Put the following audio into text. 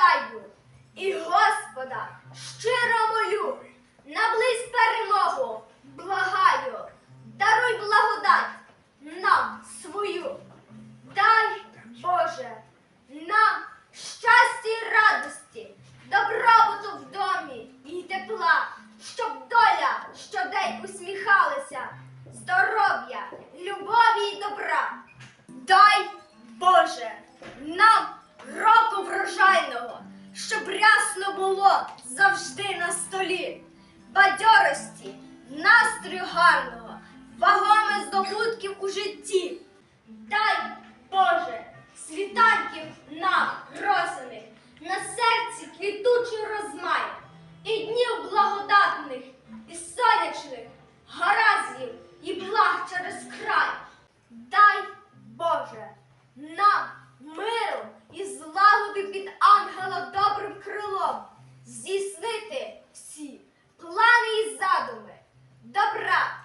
вітаю і Господа щиро молю, наблизь перемогу, благаю, даруй благодать нам свою. Дай, Боже, нам щастя і радості, добробуту в домі і тепла, щоб доля щодень усміхалася, здоров'я, любові і добра. Дай, Боже, нам року врожайного прекрасно було завжди на столі, бадьорості, настрою гарного, вагоми здобутків у житті. Дай, Боже, світанків нам просених, на серці квітучий розмай, і днів благодатних, і сонячних, гаразів і благ через край. Здійснити всі плани і задуми, добра.